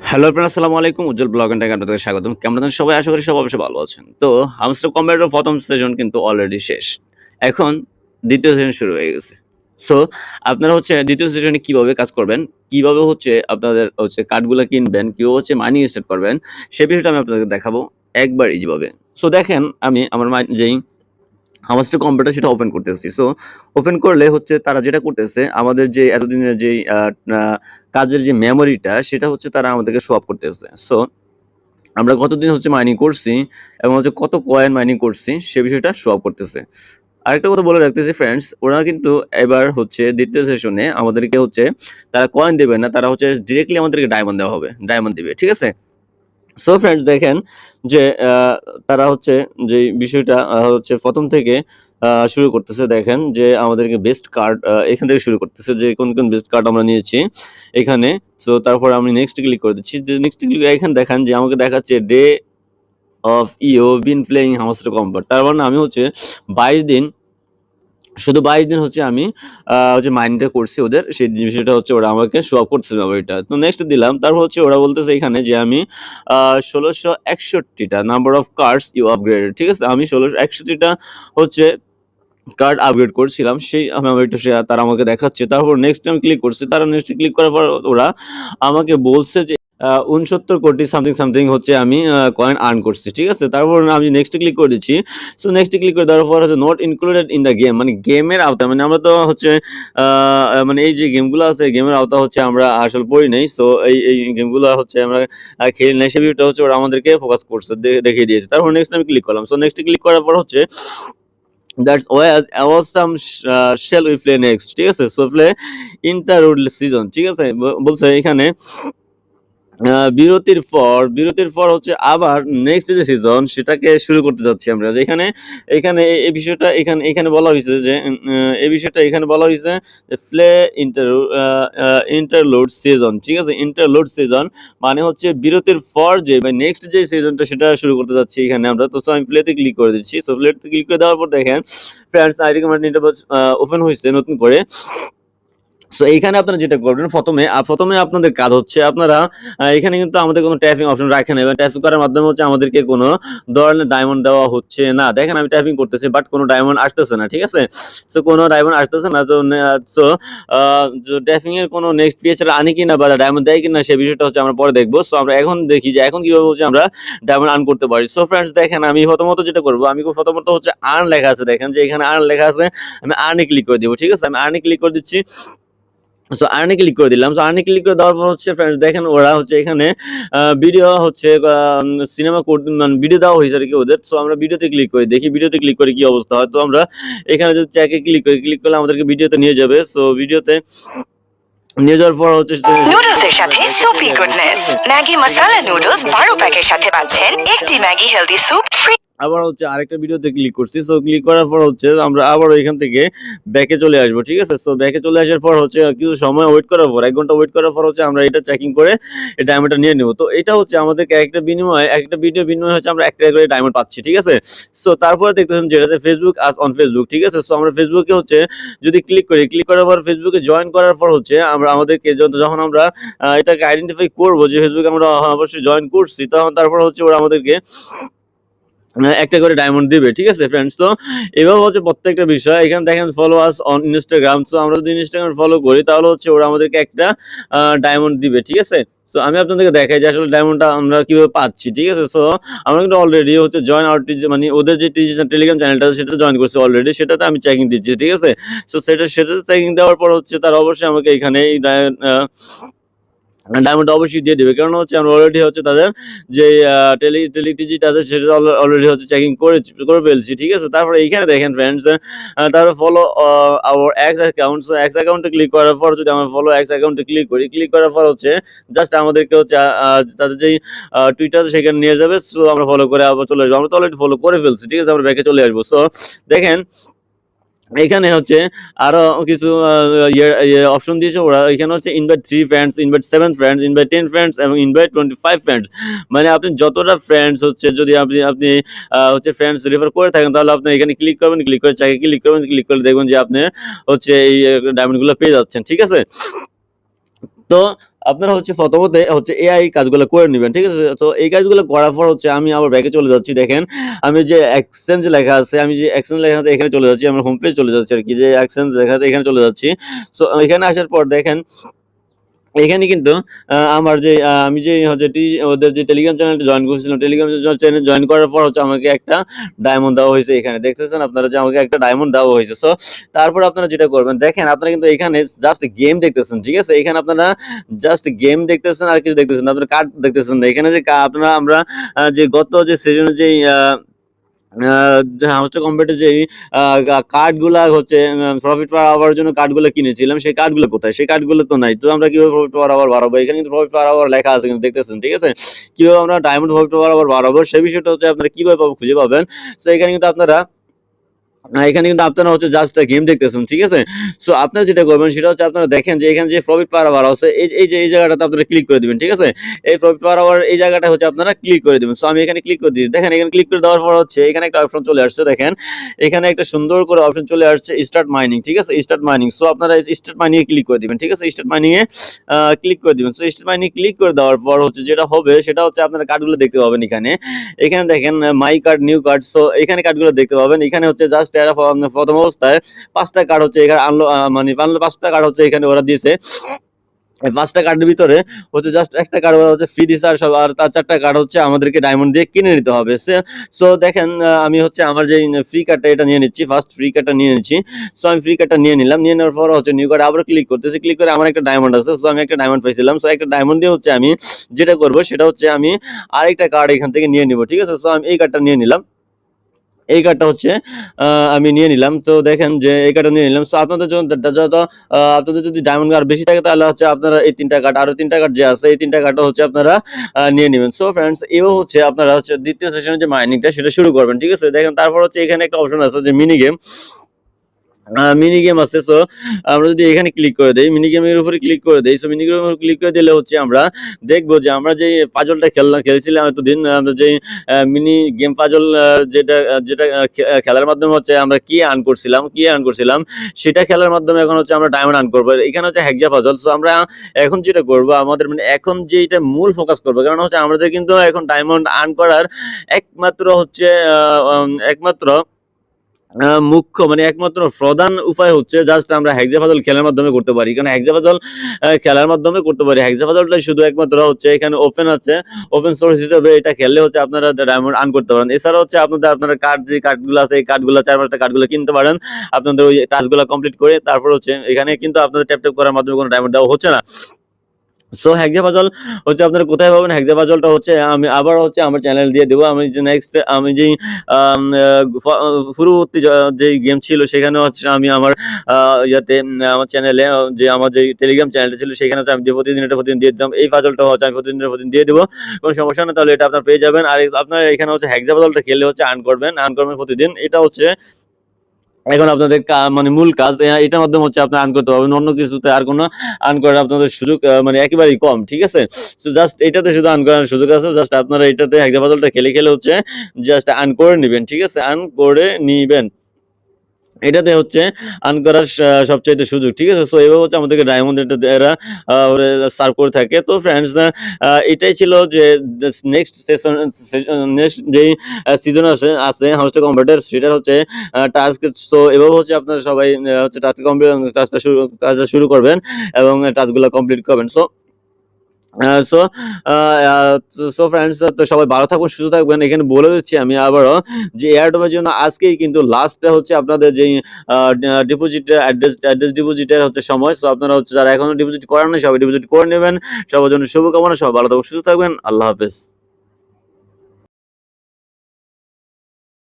Hello আপনার আসসালামু আলাইকুম উজ্জ্বল ব্লগ এন্ড আপনাদের স্বাগতম। কেমন আছেন সবাই? আশা করি সব অবশ্যই ভালো আছেন। তো হামস্টার কম্পিউটার প্রথম সেশন কিন্তু অলরেডি শেষ। এখন দ্বিতীয় সেশন শুরু হয়ে গেছে। সো আপনারা হচ্ছে দ্বিতীয় সেশনে কীভাবে কাজ করবেন? কীভাবে হচ্ছে আপনাদের হচ্ছে কার্ডগুলো কিনবেন? কীভাবে হচ্ছে মানি স্টার্ট করবেন? সে বিষয়টা আমি আপনাদের দেখাবো একবার ইজিভাবে সো দেখেন, আমি আমার যেই হামাস্টার কম্পিউটার সেটা ওপেন করতেছি। সো ওপেন করলে হচ্ছে তারা যেটা করতেছে, আমাদের যে এতদিনের যে কাজের যে মেমোরিটা সেটা হচ্ছে তারা আমাদেরকে শো করতেছে। সো আমরা কতদিন হচ্ছে মাইনিং করছি এবং হচ্ছে কত কয়েন মাইনিং করছি, সে বিষয়টা শো করতেছে। আরেকটা কথা বলে রাখতেছি ফ্রেন্ডস ওরা কিন্তু এবার হচ্ছে দ্বিতীয় সেশনে আমাদেরকে হচ্ছে তারা কয়েন দেবে না, তারা হচ্ছে ডিরেক্টলি আমাদেরকে ডায়মন্ড দেওয়া হবে ডায়মন্ড দিবে, ঠিক আছে? সো ফ্রেন্ডস দেখেন যে তারা হচ্ছে যে বিষয়টা হচ্ছে প্রথম থেকে শুরু করতেছে, দেখেন যে আমাদেরকে বেস্ট কার্ড এখান থেকে শুরু করতেছে, যে কোন কোন বেস্ট কার্ড আমরা নিয়েছি এখানে। সো তারপর আমি নেক্সট ক্লিক করে দিচ্ছি। যে নেক্সট ক্লিক এখানে দেখেন যে আমাকে দেখাচ্ছে ডে অফ ইও বিন প্লেইং হামাস্টার কম্পার তার মানে আমি হচ্ছে বাইশ দিন শুধু বাইশ দিন হচ্ছে আমি হচ্ছে মাইন্ডটা করছি ওদের, সেই বিষয়টা হচ্ছে ওরা আমাকে শো আপ করতেছে মেমোরিটা তো নেক্সট দিলাম, তারপর হচ্ছে ওরা বলতেছে এখানে যে আমি ষোলোশো একষট্টিটা number of cards you upgraded ঠিক আছে? আমি ষোলোশো একষট্টিটা হচ্ছে কার্ড আপগ্রেড করছিলাম, সেই মেমোরিটা সে তারা আমাকে দেখাচ্ছে। তারপর নেক্সট টাইম ক্লিক করছি, তারা নেক্সট ক্লিক করার পর ওরা আমাকে বলছে যে উনসত্তর কোটি সামথিং সামথিং হচ্ছে আমি কয়েন আর্ন করছি, ঠিক আছে? তারপর আমি নেক্সট ক্লিক করে দিচ্ছি। সো নেক্সট ক্লিক করে দেওয়ার পর হচ্ছে not included in the game মানে গেমের আওতা মানে আমরা তো হচ্ছে মানে এই যে গেমগুলো আছে গেমের আওতা হচ্ছে আমরা আসলে পড়ি নাই। সো এই এই গেমগুলো হচ্ছে আমরা খেলি নাই। সে বিষয়টা হচ্ছে ওরা আমাদেরকে ফোকাস করছে দেখিয়ে দিয়েছে। তারপর নেক্সট আমি ক্লিক করলাম। সো নেক্সট ক্লিক করার পর হচ্ছে that's was awesome shall we play next ঠিক আছে? সো প্লে ইন্টারুড সিজন ঠিক আছে? বলছে এখানে বিরতির পর বিরতির পর হচ্ছে আবার নেক্সট যে সিজন সেটাকে শুরু করতে যাচ্ছি আমরা। যেখানে এখানে এই- বিষয়টা এখানে এখানে বলা হয়েছে যে এই বিষয়টা এখানে বলা হয়েছে প্লে ইন্টার ইন্টারলোড সিজন ঠিক আছে? ইন্টারলোড সিজন মানে হচ্ছে বিরতির পর যে নেক্সট যে সিজনটা সেটা শুরু করতে যাচ্ছি এখানে আমরা। তো আমি প্লেতে ক্লিক করে দিচ্ছি। সো প্লেতে ক্লিক করে দেওয়ার পর দেখেন ফ্রেন্ডস আইডি কমান্ড ওপেন হয়েছে নতুন করে। সো এখানে আপনারা যেটা করবেন, প্রথমে প্রথমে আপনাদের কাজ হচ্ছে আপনারা এখানে কিন্তু আমাদের কোনো ট্যাপিং অপশন রাখে না। এবং ট্যাপিং করার মাধ্যমে হচ্ছে আমাদেরকে কোনো ধরনের ডায়মন্ড দেওয়া হচ্ছে না। দেখেন আমি ট্যাপিং করতেছি বাট কোনো ডায়মন্ড আসতেছে না, ঠিক আছে? সো কোনো ডায়মন্ড আসতেছে না, তো সো ট্যাপিং এর কোনো নেক্সট পিএচআর আনি কিনা বা ডায়মন্ড দেয় কিনা সেই বিষয়টা হচ্ছে আমরা পরে দেখব। সো আমরা এখন দেখি যে এখন কীভাবে হচ্ছে আমরা ডায়মন্ড আর্ন করতে পারি। সো ফ্রেন্ডস দেখেন, আমি প্রথমত যেটা করব, আমি প্রথমত হচ্ছে আর্ন লেখা আছে। দেখেন যে এখানে আর্ন লেখা আছে, আমি আর্নে ক্লিক করে দিব, ঠিক আছে? আমি আর্নে ক্লিক করে দিচ্ছি। সো আর্নে ক্লিক করে দিলাম। সো আর্নে ক্লিক করে দেওয়ার পর হচ্ছে ফ্রেন্ডস দেখেন ওরা হচ্ছে এখানে ভিডিও হচ্ছে সিনেমা মানে ভিডিও দেওয়া হয়েছে আর কি ওদের। সো আমরা ভিডিওতে ক্লিক করি, দেখি ভিডিওতে ক্লিক করে কি অবস্থা হয়। তো আমরা এখানে যদি চ্যাকে ক্লিক করি ক্লিক করলে আমাদেরকে ভিডিওতে নিয়ে যাবে। সো ভিডিওতে নিয়ে যাওয়ার পর হচ্ছে সাথে soupy goodness Maggi masala noodles প্যাকের সাথে পাচ্ছেন একটি ম্যাগি হেলদি স্যুপ ফ্রি আবার হচ্ছে আরেকটা ভিডিওতে ক্লিক করছি। সো ক্লিক করার পর হচ্ছে আমরা আবার এখান থেকে ব্যাকে চলে আসব, ঠিক আছে? সো ব্যাকে চলে আসার পর হচ্ছে কিছু সময় ওয়েট করার পর, এক ঘণ্টা ওয়েট করার পর হচ্ছে আমরা এটা চেকিং করে এই ডায়মন্ডটা নিয়ে নেব। তো এটা হচ্ছে আমাদের একটা বিনিময়ে, একটা ভিডিও বিনিময়ে হচ্ছে আমরা একটা করে ডায়মন্ড পাচ্ছি, ঠিক আছে? সো তারপরে দেখতেছেন যেটা হচ্ছে ফেসবুক আজ অন ফেসবুক ঠিক আছে? সো আমরা ফেসবুকে হচ্ছে যদি ক্লিক করি ক্লিক করার পর ফেসবুকে জয়েন করার পর হচ্ছে আমরা, আমাদেরকে যখন আমরা এটাকে আইডেন্টিফাই করব যে ফেসবুকে আমরা অবশ্যই জয়েন করছি, তখন তারপর হচ্ছে ওরা আমাদেরকে একটা করে ডায়মন্ড দিবে, ঠিক আছে ফ্রেন্ডস তো এভাবে হচ্ছে প্রত্যেকটা বিষয়। এখানে দেখেন ফলো আস অন ইনস্টাগ্রাম তো আমরা যদি ইনস্টাগ্রাম ফলো করি, তাহলে হচ্ছে ওরা আমাদেরকে একটা ডায়মন্ড দিবে, ঠিক আছে? সো আমি আপনাদেরকে দেখাই যে আসলে ডায়মন্ডটা আমরা কীভাবে পাচ্ছি, ঠিক আছে? সো আমরা কিন্তু অলরেডি হচ্ছে জয়েন আউট মানে ওদের যে টেলিগ্রাম চ্যানেলটা আছে সেটা জয়েন করছি অলরেডি সেটাতে আমি চেকিং দিচ্ছি, ঠিক আছে? সো সেটা, সেটাতে চেকিং দেওয়ার পর হচ্ছে তার অবশ্যই আমাকে এখানে ডায়মন্ড অবশ্যই দিয়ে দেবে। কারণ হচ্ছে আমরা অলরেডি হচ্ছে তাদের যে টেলি টেলি টিজিট আছে, সেটা অলরেডি হচ্ছে চেকিং করে করে ফেলছি, ঠিক আছে? তারপরে এইখানে দেখেন ফ্রেন্ডস তারপরে follow our X account X অ্যাকাউন্টে ক্লিক করার পর যদি আমরা ফলো এক্স অ্যাকাউন্টে ক্লিক করি ক্লিক করার পর হচ্ছে জাস্ট আমাদেরকে হচ্ছে তাদের যেই টুইটার সেখানে নিয়ে যাবে সো আমরা ফলো করে আবার চলে আসব। আমরা তো অলরেডি ফলো করে ফেলছি, ঠিক আছে? আমরা ব্যাকে চলে আসব। সো দেখেন এখানে হচ্ছে আরও কিছু অপশন দিয়েছে ওরা। এখানে হচ্ছে invite three friends invite seven friends invite ten friends এবং ইনভাইট টোয়েন্টি ফাইভ ফ্রেন্ডস মানে আপনি যতটা ফ্রেন্ডস হচ্ছে, যদি আপনি আপনি হচ্ছে ফ্রেন্ডস রেফার করে থাকেন, তাহলে আপনি এখানে ক্লিক করবেন ক্লিক করে চাকে ক্লিক করবেন ক্লিক করে দেখবেন যে আপনি হচ্ছে এই ডায়মন্ডগুলো পেয়ে যাচ্ছেন, ঠিক আছে? তো আপনারা হচ্ছে প্রথমতে হচ্ছে এআই কাজগুলো করে নেবেন, ঠিক আছে? তো এই কাজগুলো করার পর হচ্ছে আমি আবার ব্যাকে চলে যাচ্ছি, দেখেন। আমি যে এক্সচেঞ্জ লেখা আছে, আমি যে এক্সচেঞ্জ লেখা আছে এখানে চলে যাচ্ছি, আমার হোম পেজ চলে যাচ্ছি আর কি, যে এক্সচেঞ্জ লেখা আছে, এখানে চলে যাচ্ছি। তো এখানে আসার পর দেখেন এখানে কিন্তু আমার যে আমি যে হচ্ছে ওদের যে টেলিগ্রাম চ্যানেলটা জয়েন করেছিলাম টেলিগ্রাম চ্যানেল জয়েন করার পর হচ্ছে আমাকে একটা ডায়মন্ড দেওয়া হয়েছে এখানে। দেখতেছেন আপনারা যে আমাকে একটা ডায়মন্ড দেওয়া হয়েছে। সো তারপর আপনারা যেটা করবেন, দেখেন আপনারা কিন্তু এখানে জাস্ট গেম দেখতেছেন, ঠিক আছে? এখানে আপনারা জাস্ট গেম দেখতেছেন আর কিছু দেখতেছেন আপনারা কার্ড দেখতেছেন এখানে যে আপনারা, আমরা যে গত যে সিজনে যে হাউসটা কম্পিউটার যে কার্ডগুলা হচ্ছে প্রফিট পার আওয়ার জন্য কার্ডগুলো কিনেছিলাম, সেই কার্ডগুলো কোথায়? সেই কার্ডগুলো তো নাই, তো আমরা কীভাবে প্রফিট পার আওয়ার বাড়াবো? এখানে কিন্তু প্রফিট পার আওয়ার লেখা আছে কিন্তু দেখতেছেন, ঠিক আছে? কীভাবে আমরা ডায়মন্ড প্রফিট পার আওয়ার বাড়াবো? সেই বিষয়টা হচ্ছে আপনারা কীভাবে খুঁজে পাবেন। তো এখানে কিন্তু আপনারা এখানে কিন্তু আপনারা হচ্ছে জাস্ট গেম দেখতেছেন, ঠিক আছে? সো আপনারা যেটা করবেন সেটা হচ্ছে আপনারা দেখেন যে এখানে যে প্রফিট পাওয়ার আওয়ার আছে, এই যে এই জায়গাটাতে আপনারা ক্লিক করে দিবেন, ঠিক আছে? এই প্রফিট পাওয়ার আওয়ার এই জায়গাটা হচ্ছে আপনারা ক্লিক করে দিবেন। সো আমি এখানে ক্লিক করে দিচ্ছি দেখেন, এখানে ক্লিক করে দেওয়ার পর হচ্ছে এখানে একটা অপশন চলে আসছে, দেখেন। এখানে একটা সুন্দর করে অপশন চলে আসছে স্টার্ট মাইনিং ঠিক আছে? স্টার্ট মাইনিং সো আপনারা স্টার্ট মাইনিং এ ক্লিক করে দিবেন, ঠিক আছে? স্টার্ট মাইনিং এ ক্লিক করে দিবেন। সো স্টার্ট মাইনিং ক্লিক করে দেওয়ার পর হচ্ছে যেটা হবে সেটা হচ্ছে আপনারা কার্ডগুলো দেখতে পাবেন এখানে। এখানে দেখেন my card new card so এখানে কার্ডগুলো দেখতে পাবেন। এখানে হচ্ছে জাস্ট প্রথম অবস্থায় পাঁচটা কার্ড হচ্ছে এখানে আনলো মানে আনলো পাঁচটা কার্ড হচ্ছে এখানে ওরা দিয়েছে। পাঁচটা কার্ডের ভিতরে হচ্ছে জাস্ট একটা কার্ড হচ্ছে ফ্রি দিছে আর তার চারটা কার্ড হচ্ছে আমাদেরকে ডায়মন্ড দিয়ে কিনে নিতে হবে। সো দেখেন আমি হচ্ছে আমার যে ফ্রি কার্ডটা এটা নিয়ে নিচ্ছি ফার্স্ট ফ্রি কার্ডটা নিয়ে নিচ্ছি। সো আমি ফ্রি কার্ডটা নিয়ে নিলাম, নিয়ে নেওয়ার পর হচ্ছে নিউ কার্ড আবার ক্লিক করতেছি ক্লিক করে আমার একটা ডায়মন্ড আছে। সো আমি একটা ডায়মন্ড পাইছিলাম। সো একটা ডায়মন্ড দিয়ে হচ্ছে আমি যেটা করব সেটা হচ্ছে আমি আরেকটা কার্ড এখান থেকে নিয়ে নিব, ঠিক আছে? সো আমি এই কার্ডটা নিয়ে নিলাম। এই কার্ডটা হচ্ছে আমি নিয়ে নিলাম। তো দেখেন যে এই কার্ডটা নিয়ে নিলাম। তো আপনাদের জন্য যত আপনাদের যদি ডায়মন্ড কার্ড বেশি থাকে, তাহলে হচ্ছে আপনারা এই তিনটা কার্ড আরও তিনটা কার্ড যে আছে, এই তিনটা কার্ডটা হচ্ছে আপনারা নিয়ে নেবেন। সো ফ্রেন্ডস এও হচ্ছে আপনারা হচ্ছে দ্বিতীয় সেশনের যে মাইনিংটা সেটা শুরু করবেন। ঠিক আছে? দেখেন, তারপর হচ্ছে এখানে একটা অপশন আছে যে মিনি গেম মিনি গেম আছে সো আমরা যদি এখানে ক্লিক করে দেই মিনি গেমের উপরে ক্লিক করে দেই সো মিনি গেমের উপর ক্লিক করে দিলে হচ্ছে আমরা দেখব যে আমরা যে পাজলটা খেললাম খেলছিলাম এতদিন, আমরা যে মিনি গেম পাজল যেটা যেটা খেলার মাধ্যমে হচ্ছে আমরা কি আর্ন করছিলাম, কি আর্ন করছিলাম, সেটা খেলার মাধ্যমে এখন হচ্ছে আমরা ডায়মন্ড আর্ন করব। এখানে হচ্ছে হ্যাকজা পাজল সো আমরা এখন যেটা করব, আমাদের মানে এখন যেটা মূল ফোকাস করব, কারণ হচ্ছে আমাদের কিন্তু এখন ডায়মন্ড আর্ন করার একমাত্র হচ্ছে একমাত্র মুখ্য মানে একমাত্র প্রধান উপায় হচ্ছে জাস্ট আমরা হেক্সাফাজল খেলার মাধ্যমে করতে পারি। কারণ হেক্সাফাজল খেলার মাধ্যমে করতে পারি। হেক্সাফাজলটা শুধু একমাত্র হচ্ছে এখানে ওপেন আছে। ওপেন সোর্স হিসেবে এটা খেললে হচ্ছে আপনারা ডায়মন্ড আর্ন করতে পারেন। এছাড়া হচ্ছে আপনাদের আপনারা কার্ড যে কার্ডগুলো আছে, এই কার্ডগুলো চার পাঁচটা কার্ডগুলো কিনতে পারেন। আপনাদের ওই টাস্কগুলো কমপ্লিট করে তারপর হচ্ছে এখানে কিন্তু আপনাদের ট্যাপ ট্যাপ করার মাধ্যমে কোনো ডায়মন্ড দেওয়া হচ্ছে না। সো হেক্সাফাজল হচ্ছে আপনারা কোথায় পাবেন? হেক্সাফাজলটা হচ্ছে আমি আবার হচ্ছে আমার চ্যানেল দিয়ে দেবো। আমি যে নেক্সট আমি যেই পূর্ববর্তী যে গেম ছিল, সেখানে হচ্ছে আমি আমার ইয়াতে, আমার চ্যানেলে যে আমার যে টেলিগ্রাম চ্যানেলটা ছিল, সেখানে হচ্ছে আমি দিয়ে প্রতিদিন এটা প্রতিদিন দিয়ে দিতাম। এই ফাজলটা হচ্ছে আমি প্রতিদিন প্রতিদিন দিয়ে দেবো। কোনো সমস্যা না তাহলে এটা আপনার পেয়ে যাবেন। আর আপনার এখানে হচ্ছে হেক্সাফাজলটা খেললে হচ্ছে আর্ন করবেন। আর্ন করবেন প্রতিদিন। এটা হচ্ছে এখন আপনাদের মানে মূল কাজ এটার মাধ্যমে হচ্ছে আপনার আর্ন করতে পারবেন। অন্য কিছুতে আর কোনো আর্ন করার আপনাদের সুযোগ মানে একেবারেই কম, ঠিক আছে? সো জাস্ট এটাতে শুধু আর্ন করার সুযোগ আছে জাস্ট আপনারা এটাতে হেক্সাফাজলটা খেলে খেলে হচ্ছে জাস্ট আর্ন করে নেবেন, ঠিক আছে? আর্ন করে নিবেন। এটাতে হচ্ছে আর্ন করার সবচাইতে সুযোগ, ঠিক আছে? সো এভাবে হচ্ছে আমাদেরকে ডায়মন্ড এটা এরা সার্ভ করে থাকে। তো ফ্রেন্ডস এটাই ছিল যে নেক্সট সেশন নেক্সট যেই সিজন আছে আছে হাউসটা কম্পিউটার সেটা হচ্ছে টাস্ক তো এভাবে হচ্ছে আপনারা সবাই হচ্ছে টাস্ক কমপ্লিট টাস্কটা শুরু, কাজটা শুরু করবেন এবং টাস্কগুলো কমপ্লিট করবেন। সো সো সো ফ্রেন্ডস তো সবাই ভালো থাকবেন সুস্থ থাকবেন এখানে বলে দিচ্ছি আমি আবারও যে এয়ারডোমের জন্য আজকেই কিন্তু লাস্টটা হচ্ছে আপনাদের যেই ডিপোজিট অ্যাড্রেস অ্যাড্রেস ডিপোজিটের হচ্ছে সময়। সো আপনারা হচ্ছে যারা এখনও ডিপোজিট করেন না সবাই ডিপোজিট করে নেবেন। সবার জন্য শুভকামনা, সবাই ভালো থাকবেন সুস্থ থাকবেন আল্লাহ হাফেজ।